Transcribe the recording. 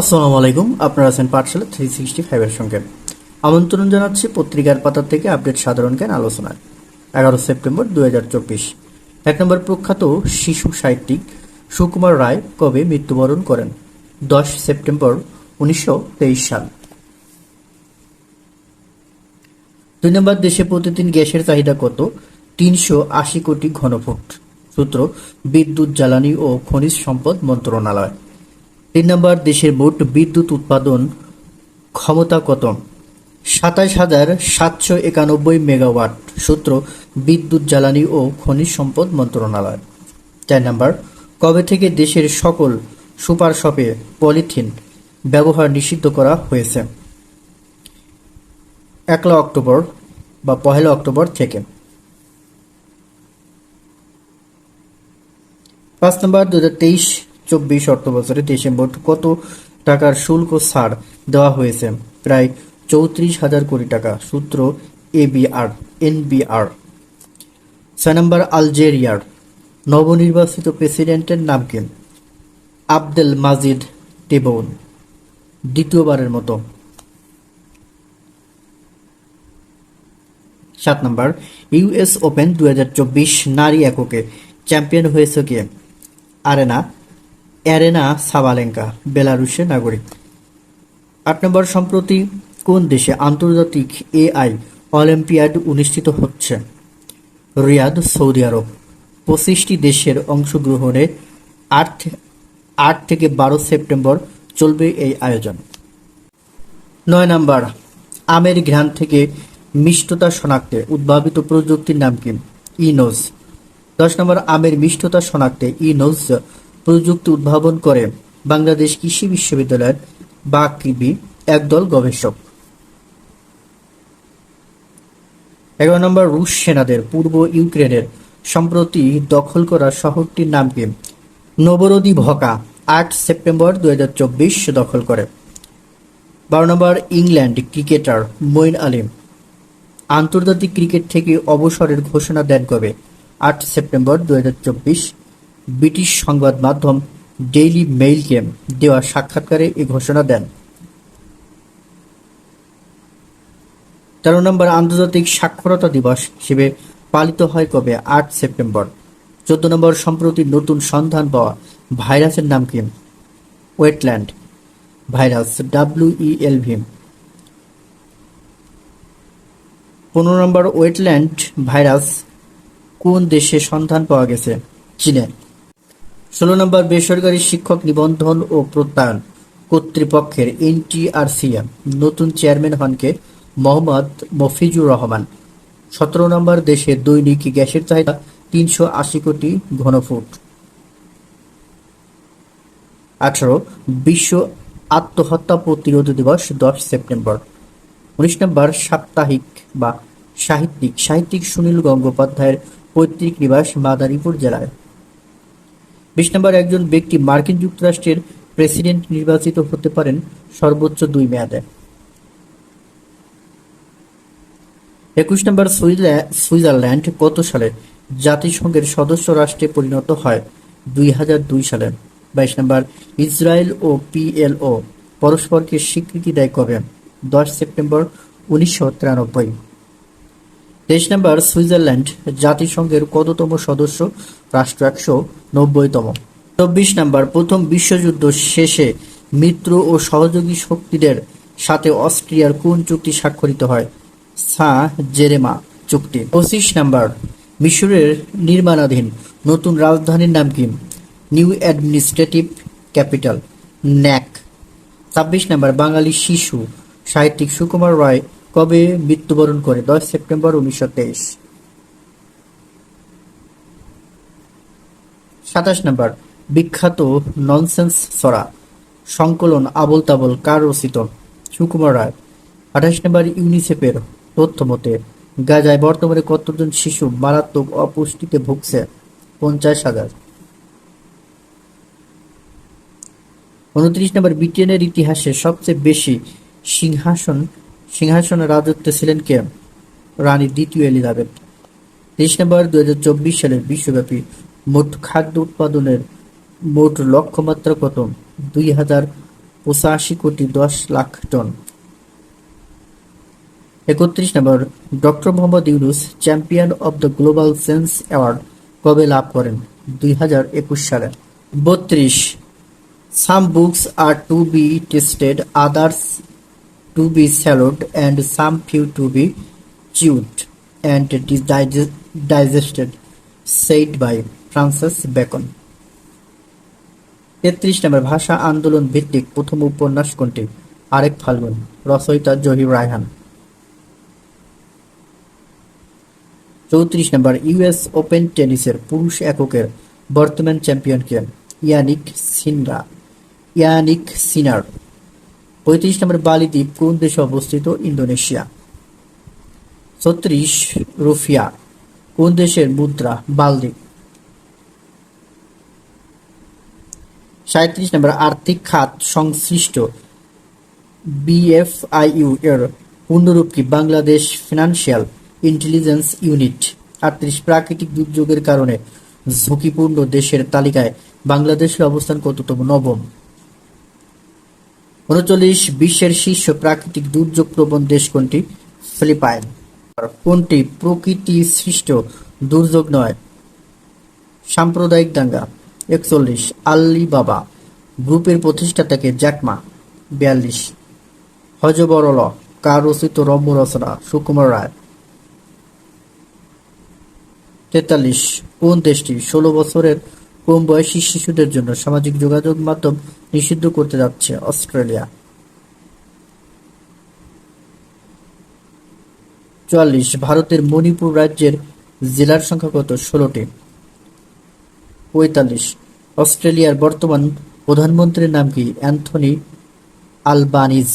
আসসালামু আলাইকুম। আপনারা আছেন পাঠশালা থ্রি সিক্সটি ফাইভের সঙ্গে। আমন্ত্রণ জানাচ্ছি পত্রিকার পাতা থেকে আপডেট সাধারণ জ্ঞান আলোচনায়। এগারো সেপ্টেম্বর দু এক নম্বর প্রখ্যাত শিশু সাহিত্যিক সুকুমার রায় কবে মৃত্যুবরণ করেন? দশ সেপ্টেম্বর উনিশশো তেইশ সাল। দুই নম্বর, দেশে প্রতিদিন গ্যাসের চাহিদা কত? তিনশো আশি কোটি ঘনফুট। সূত্র, বিদ্যুৎ, জ্বালানি ও খনিজ সম্পদ মন্ত্রণালয়। তিন নম্বর, দেশের মোট বিদ্যুৎ উৎপাদন ক্ষমতা কত? সাতাশ হাজার সাতশো একানব্বই মেগাওয়াট সূত্র বিদ্যুৎ, জ্বালানি ও খনিজ সম্পদ মন্ত্রণালয়। চার নম্বর, কবে থেকে দেশের সকল সুপার শপে পলিথিন ব্যবহার নিষিদ্ধ করা হয়েছে? একলা অক্টোবর বা পহেলা অক্টোবর থেকে। পাঁচ নম্বর দু হাজার তেইশ চব্বিশ অর্থ বছরে দেশে কত টাকার শুল্ক ছাড় দেওয়া হয়েছে? প্রায় চৌত্রিশ হাজার কোটি টাকা, সূত্র এবিআর এনবিআর ছয় নম্বর, আলজেরিয়ার নবনির্বাচিত প্রেসিডেন্টের নাম কি? আবদেল মাজিদ টেবন, দ্বিতীয়বারের মতো। সাত নম্বর, ইউএস ওপেন দু হাজার চব্বিশ নারী এককে চ্যাম্পিয়ন হয়েছে কে? আরেনা অ্যারেনা সাবালেঙ্কা, বেলারুশের নাগরিক। আট নম্বর সম্প্রতি কোন দেশে আন্তর্জাতিক এআই অলিম্পিয়াড অনুষ্ঠিত হচ্ছে? রিয়াদ, সৌদি আরব। পঁচিশটি দেশের অংশগ্রহণে আট আট থেকে বারো সেপ্টেম্বর চলবে এই আয়োজন। নয় নম্বর, আমের ঘ্রাণ থেকে মিষ্টতা শনাক্তে উদ্ভাবিত প্রযুক্তির নাম কি? ইনোজ। দশ নম্বর, আমের মিষ্টতা শনাক্তে ইনোজ প্রযুক্তি উদ্ভাবন করে বাংলাদেশ কৃষি বিশ্ববিদ্যালয়ের বাকৃবি একদল গবেষক। এগারো নম্বর, রুশ সেনাদের পূর্ব ইউক্রেনের সম্প্রতি দখল করা শহরটির নাম কি? নবরদি ভকা, আট সেপ্টেম্বর দুই হাজার চব্বিশ দখল করে। বারো নম্বর, ইংল্যান্ড ক্রিকেটার মঈন আলিম আন্তর্জাতিক ক্রিকেট থেকে অবসরের ঘোষণা দেন কবে? আট সেপ্টেম্বর দুই হাজার চব্বিশ ব্রিটিশ সংবাদ মাধ্যম ডেইলি মেইলকে দেওয়া সাক্ষাৎকারে এই ঘোষণা দেন। তেরো নম্বর আন্তর্জাতিক সাক্ষরতা দিবস হিসেবে পালিত হয় কবে? আট সেপ্টেম্বর। চোদ্দ নম্বর সম্প্রতি নতুন সন্ধান পাওয়া ভাইরাসের নাম কি? ওয়েটল্যান্ড। ভাইরাস ডাব্লিউইএলভি পনেরো নম্বর ওয়েটল্যান্ড ভাইরাস কোন দেশে সন্ধান পাওয়া গেছে? চীনে। ষোলো নম্বর, বেসরকারি শিক্ষক নিবন্ধন ও প্রত্যয়ন কর্তৃপক্ষের এনটিআরসিএম। নতুন চেয়ারম্যান হনকে মোহাম্মদ মফিজুর রহমান। সতেরো নম্বর, দেশে দৈনিক গ্যাসের চাহিদা তিনশো আশি কোটি ঘনফুট। আঠারো, বিশ্ব আত্মহত্যা প্রতিরোধ দিবস দশ সেপ্টেম্বর। উনিশ নম্বর, সাপ্তাহিক বা সাহিত্যিক সাহিত্যিক সুনীল গঙ্গোপাধ্যায়ের পৈতৃক নিবাস মাদারীপুর জেলায়। বিশ নম্বর একজন ব্যক্তি মার্কিন যুক্তরাষ্ট্রের প্রেসিডেন্ট নির্বাচিত হতে পারেন সর্বোচ্চ দুই মেয়াদে। একুশ নম্বর সুইজারল্যান্ড কত সালে জাতিসংঘের সদস্য রাষ্ট্রে পরিণত হয়? দুই হাজার দুই সালে। বাইশ নম্বর, ইসরায়েল ও পিএলও পরস্পরকে স্বীকৃতি দেয় কবে? দশ সেপ্টেম্বর, উনিশশো তিরানব্বই। তেইশ নম্বর সুইজারল্যান্ড, জাতিসংঘের কততম সদস্য, রাষ্ট্র একশো নব্বইতম। চব্বিশ নম্বর, প্রথম বিশ্বযুদ্ধ শেষে মিত্র ও সহযোগী শক্তিদের সাথে অস্ট্রিয়ার কোন চুক্তি স্বাক্ষরিত হয়? সা, জেরেমা চুক্তি। পঁচিশ নম্বর, মিশরের নির্মাণাধীন নতুন রাজধানীর নাম কি? নিউ অ্যাডমিনিস্ট্রেটিভ ক্যাপিটাল, ন্যাক। ছাব্বিশ নম্বর, বাঙালি শিশু, সাহিত্যিক সুকুমার রায় কবে মৃত্যুবরণ করে? দশ সেপ্টেম্বর উনিশশো তেইশ। সাতাশ নম্বর। বিখ্যাত ননসেন্স সরা। সংকলন আবল তাবল কার রচিত? সুকুমার রায়। আঠাশ নম্বর ইউনিসেফের তথ্য মতে, গাজায় বর্তমানে কতজন শিশু মারাত্মক অপুষ্টিতে ভুগছে? পঞ্চাশ হাজার। উনত্রিশ নম্বর, ব্রিটেনের ইতিহাসে সবচেয়ে বেশি সিংহাসন সিংহাসনে রাজত্বে ছিলেন কে? রানী দ্বিতীয় এলিজাবেথ। নম্বর দু সালের বিশ্বব্যাপী মোট খাদ্য উৎপাদনের মোট লক্ষ্যমাত্রা কত? দুই হাজার পঁচাশি কোটি দশ লাখ টন। একত্রিশ নম্বর, doctor Mohammad Yunus champion of the global sense award কবে লাভ করেন? দুই হাজার একুশ সালে। বত্রিশ, some books are to be tasted others to be swallowed and some few to be chewed and digested said by Francis Bacon তেত্রিশ নম্বর, ভাষা আন্দোলন ভিত্তিক প্রথম উপন্যাস কোনটি? আরেক ফাল্গুন, রচয়িতা জহির রায়হান। চৌত্রিশ নম্বর, ইউএস ওপেন টেনিসের পুরুষ এককের বর্তমান চ্যাম্পিয়ন কে? ইয়ানিক সিনরা। Jannik Sinner. পঁয়ত্রিশ নম্বর বালি দ্বীপ কোন দেশে অবস্থিত? ইন্দোনেশিয়া। ছত্রিশ, রুফিয়া। কোন দেশের মুদ্রা? বালদ্বীপ। সাঁত্রিশ নম্বর আর্থিক খাত সংশ্লিষ্ট। বিএফআইইউ এর পূর্ণরূপ কি? Bangladesh financial intelligence unit. আটত্রিশ, প্রাকৃতিক দুর্যোগের কারণে ঝুঁকিপূর্ণ দেশের তালিকায় বাংলাদেশের অবস্থান কততম? নবম। উনচল্লিশ বিশ্বের শীর্ষ প্রাকৃতিক দুর্যোগ প্রবণ দেশ কোনটি? ফিলিপাইন। কোনটি প্রকৃতি সৃষ্ট দুর্যোগ নয়? সাম্প্রদায়িক দাঙ্গা। একচল্লিশ। আল্লিবাবা গ্রুপের প্রতিষ্ঠাতাকে জ্যাকমা। বিয়াল্লিশ। হজবরল কার রচিত রম্য রচনা সুকুমার রায়। তেতাল্লিশ। কোন দেশটি ষোলো বছরের কম বয়সী শিশুদের জন্য সামাজিক যোগাযোগ মাধ্যম নিষিদ্ধ করতে যাচ্ছে অস্ট্রেলিয়া। চুয়াল্লিশ, ভারতের মণিপুর রাজ্যের জেলার সংখ্যা কত? ষোলোটি পঁয়তাল্লিশ, অস্ট্রেলিয়ার বর্তমান প্রধানমন্ত্রীর নাম কি? Anthony Albanese.